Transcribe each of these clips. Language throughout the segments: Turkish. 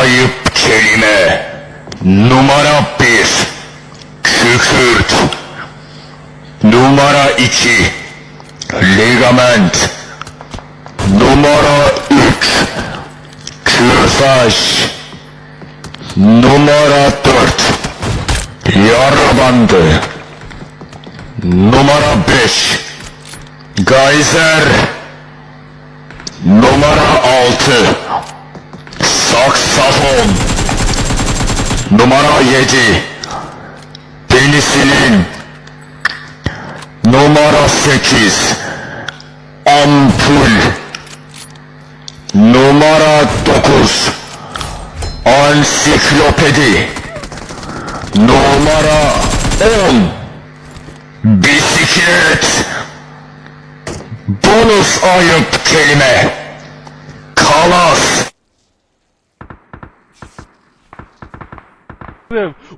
ayıp kelime. Numara bir. Kükürt. Numara iki. Ligament. Numara üç. Kürtaj. Numara dört. Yara bandı. Numara beş. Gayzer. Numara altı. Saksafon. Numara yedi. Penisilin. Numara sekiz. Ampul. Numara dokuz. Ansiklopedi. Numara on. Bisiklet. Bonus ayıp kelime. Kalas.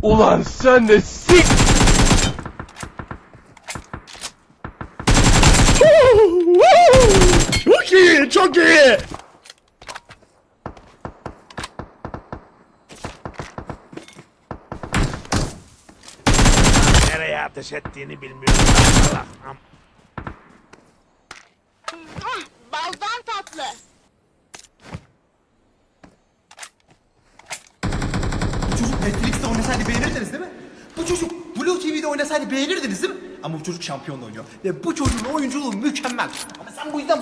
Ulan sen de sik... Çok iyi, çok iyi. Nereye ateş ettiğini bilmiyorum. Allah, Netflix'te oynasaydı beğenirdiniz değil mi? Bu çocuk Blue TV'de oynasaydı beğenirdiniz değil mi? Ama bu çocuk şampiyonla oynuyor. Ve bu çocuğun oyunculuğu mükemmel. Ama sen bu yüzden